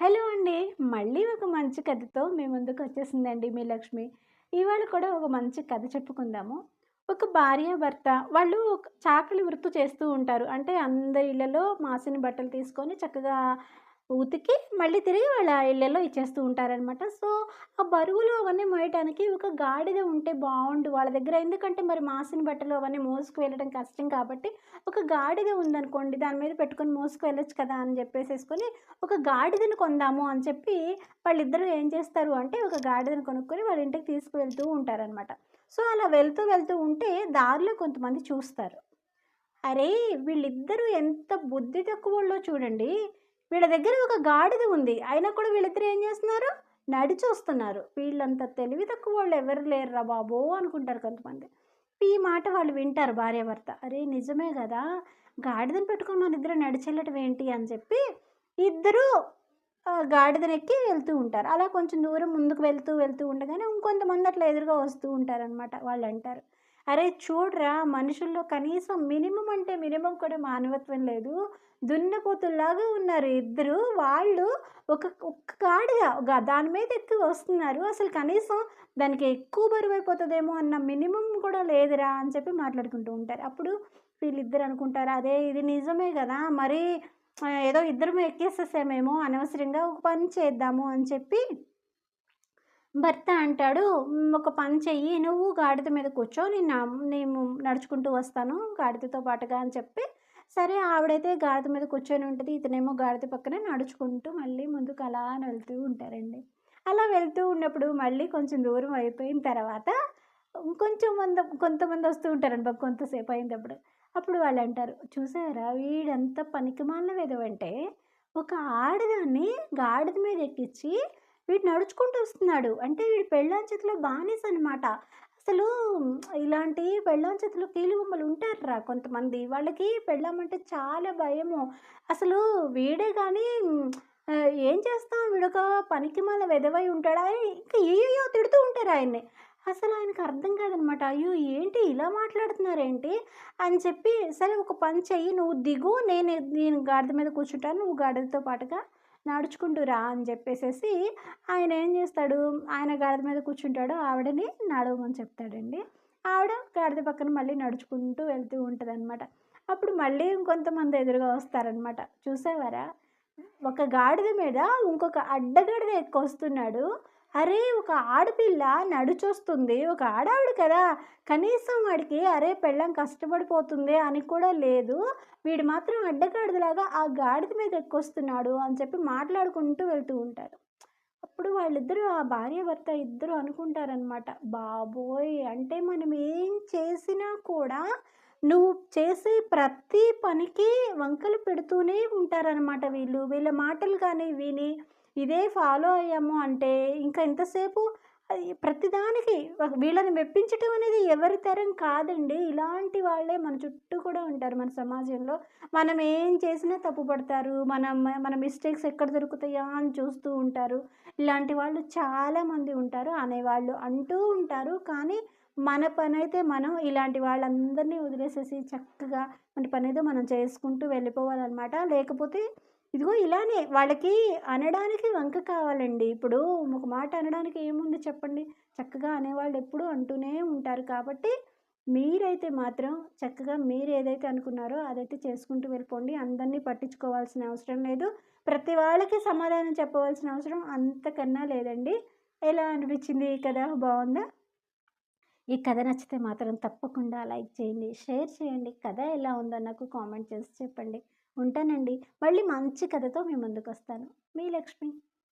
Hello అండి. మళ్ళీ ఒక మంచి కథతో మీ ముందుకు వచ్చేసిందండి మీ లక్ష్మి. ఇవాళ కూడా ఒక మంచి కథ చెప్పుకుందాము. ఒక భార్య భర్త వాళ్ళు ఒక చాకలి వృత్తి చేస్తూ ఉంటారు. అంటే అందరి ఇళ్ళలో మాసిన బట్టలు తీసుకొని చక్కగా ఉతికి మళ్ళీ తిరిగి వాళ్ళ ఇళ్ళలో ఇచ్చేస్తూ ఉంటారనమాట సో ఆ బరువులు అవన్నీ మోయటానికి ఒక గాడిద ఉంటే బాగుండు వాళ్ళ దగ్గర ఎందుకంటే మరి మాసిన బట్టలు అవన్నీ మోసుకు వెళ్ళడం కష్టం కాబట్టి ఒక గాడిద ఉందనుకోండి దాని మీద పెట్టుకొని మోసుకు వెళ్ళొచ్చు కదా అని చెప్పేసేసుకొని ఒక గాడిదను కొందాము అని చెప్పి వాళ్ళిద్దరూ ఏం చేస్తారు అంటే ఒక గాడిదను కొనుక్కొని వాళ్ళ ఇంటికి తీసుకువెళ్తూ ఉంటారనమాట సో అలా వెళ్తూ వెళ్తూ ఉంటే దారిలో కొంతమంది చూస్తారు. అరే వీళ్ళిద్దరూ ఎంత బుద్ధి తక్కువ చూడండి. వీళ్ళ దగ్గర ఒక గాడిద ఉంది. అయినా కూడా వీళ్ళిద్దరు ఏం చేస్తున్నారు? నడిచి వస్తున్నారు వీళ్ళంత తెలివి తక్కువ వాళ్ళు ఎవరు లేరురా బాబో అనుకుంటారు కొంతమంది. ఈ మాట వాళ్ళు వింటారు భార్యాభర్త. అరే నిజమే కదా? గాడిదని పెట్టుకొని మన ఇద్దరు నడిచెళ్ళటం ఏంటి? అని చెప్పి ఇద్దరు గాడిదనెక్కి వెళ్తూ ఉంటారు. అలా కొంచెం దూరం ముందుకు వెళ్తూ వెళ్తూ ఉండగానే ఇంకొంతమంది అట్లా ఎదురుగా వస్తూ ఉంటారనమాట వాళ్ళు అంటారు అరే చూడరా మనుషుల్లో కనీసం మినిమం అంటే మినిమం కూడా మానవత్వం లేదు. దున్నపోతుల్లాగా ఉన్నారు ఇద్దరు. వాళ్ళు ఒక ఒక్క గాడిగా దాని మీద ఎక్కువ వస్తున్నారు. అసలు కనీసం దానికి ఎక్కువ బరువు అయిపోతుందేమో అన్న మినిమం కూడా లేదురా అని చెప్పి మాట్లాడుకుంటూ ఉంటారు. అప్పుడు వీళ్ళిద్దరు అనుకుంటారు అదే ఇది నిజమే కదా మరి ఏదో ఇద్దరం ఎక్కేసేసామేమో అనవసరంగా ఒక పని చేద్దాము అని చెప్పి భర్త అంటాడు ఒక పని చెయ్యి నువ్వు గాడిద మీద కూర్చో నేను నేను నడుచుకుంటూ వస్తాను గాడిదతో పాటుగా అని చెప్పి సరే ఆవిడైతే గాడిద మీద కూర్చొని ఉంటుంది ఇతనేమో గాడిద పక్కనే నడుచుకుంటూ మళ్ళీ ముందుకు అలా వెళ్తూ ఉంటారండి. అలా వెళ్తూ ఉన్నప్పుడు మళ్ళీ కొంచెం దూరం అయిపోయిన తర్వాత కొంచెం మంది కొంతమంది వస్తూ ఉంటారండి బాబు కొంతసేపు అయినప్పుడు అప్పుడు వాళ్ళు అంటారు చూసారా వీడంత పనికిమాలిన విధవంటే ఒక ఆడదాన్ని గాడిద మీద ఎక్కించి వీడు నడుచుకుంటూ వస్తున్నాడు. అంటే వీడు పెళ్ళాం చేతిలో బానిస అనమాట అసలు ఇలాంటి పెళ్ళాం చేతిలో కీలుబొమ్మలు ఉంటారా కొంతమంది. వాళ్ళకి పెళ్ళామంటే చాలా భయము. అసలు వీడే కానీ ఏం చేస్తాం? వీడొక పనికి మన వెదవై ఉంటాడా? ఇంకా ఏయో తిడుతూ ఉంటారు ఆయన్ని. అసలు ఆయనకు అర్థం కాదనమాట అయ్యో ఏంటి ఇలా మాట్లాడుతున్నారేంటి? అని చెప్పి సరే ఒక పని చెయ్యి నువ్వు దిగు నేను నేను గాడిద మీద కూర్చుంటాను నువ్వు గాడిదతో పాటుగా నడుచుకుంటూ రా అని చెప్పేసేసి ఆయన ఏం చేస్తాడు? ఆయన గాడిద మీద కూర్చుంటాడు. ఆవిడని నడవమని చెప్తాడండి. ఆవిడ గాడిద పక్కన మళ్ళీ నడుచుకుంటూ వెళ్తూ ఉంటుంది అనమాట అప్పుడు మళ్ళీ ఇంకొంతమంది ఎదురుగా వస్తారనమాట చూసేవారా? ఒక గాడిద మీద ఇంకొక అడ్డగాడిద ఎక్కువ వస్తున్నాడు అరే ఒక ఆడపిల్ల నడుచొస్తుంది. ఒక ఆడావిడ కదా. కనీసం వాడికి అరే పెళ్ళం కష్టపడిపోతుంది అని కూడా లేదు. వీడు మాత్రం అడ్డగాడిదలాగా ఆ గాడిద మీద ఎక్కొస్తున్నాడు అని చెప్పి మాట్లాడుకుంటూ వెళ్తూ ఉంటారు. అప్పుడు వాళ్ళిద్దరూ ఆ భార్య భర్త ఇద్దరు అనుకుంటారనమాట బాబోయ్ అంటే మనం ఏం చేసినా కూడా నువ్వు చేసే ప్రతి పనికి వంకలు పెడుతూనే ఉంటారనమాట వీళ్ళు. వీళ్ళ మాటలు కానీ విని ఇదే ఫాలో అయ్యాము అంటే ఇంకా ఎంతసేపు ప్రతిదానికి వీళ్ళని మెప్పించటం అనేది ఎవరి తరం కాదండి. ఇలాంటి వాళ్ళే మన చుట్టూ కూడా ఉంటారు మన సమాజంలో. మనం ఏం చేసినా తప్పు పడతారు. మనం మన మిస్టేక్స్ ఎక్కడ దొరుకుతాయా అని చూస్తూ ఉంటారు. ఇలాంటి వాళ్ళు చాలామంది ఉంటారు. అనేవాళ్ళు అంటూ ఉంటారు. కానీ మన పని అయితే మనం ఇలాంటి వాళ్ళందరినీ వదిలేసేసి చక్కగా మన పని అయితే మనం చేసుకుంటూ వెళ్ళిపోవాలన్నమాట. లేకపోతే ఇదిగో ఇలానే వాళ్ళకి అనడానికి వంక కావాలండి. ఇప్పుడు ఒక మాట అనడానికి ఏముంది చెప్పండి. చక్కగా అనేవాళ్ళు ఎప్పుడూ అంటూనే ఉంటారు. కాబట్టి మీరైతే మాత్రం చక్కగా మీరు ఏదైతే అనుకున్నారో అదైతే చేసుకుంటూ వెళ్ళిపోండి. అందరినీ పట్టించుకోవాల్సిన అవసరం లేదు. ప్రతి వాళ్ళకి సమాధానం చెప్పవలసిన అవసరం అంతకన్నా లేదండి. ఎలా అనిపించింది ఈ కథ? బాగుందా? ఈ కథ నచ్చితే మాత్రం తప్పకుండా లైక్ చేయండి. షేర్ చేయండి. కథ ఎలా ఉందో నాకు కామెంట్ చేసి చెప్పండి. ఉంటానండి. మళ్ళీ మంచి కథతో మీ ముందుకు వస్తాను మీ లక్ష్మి.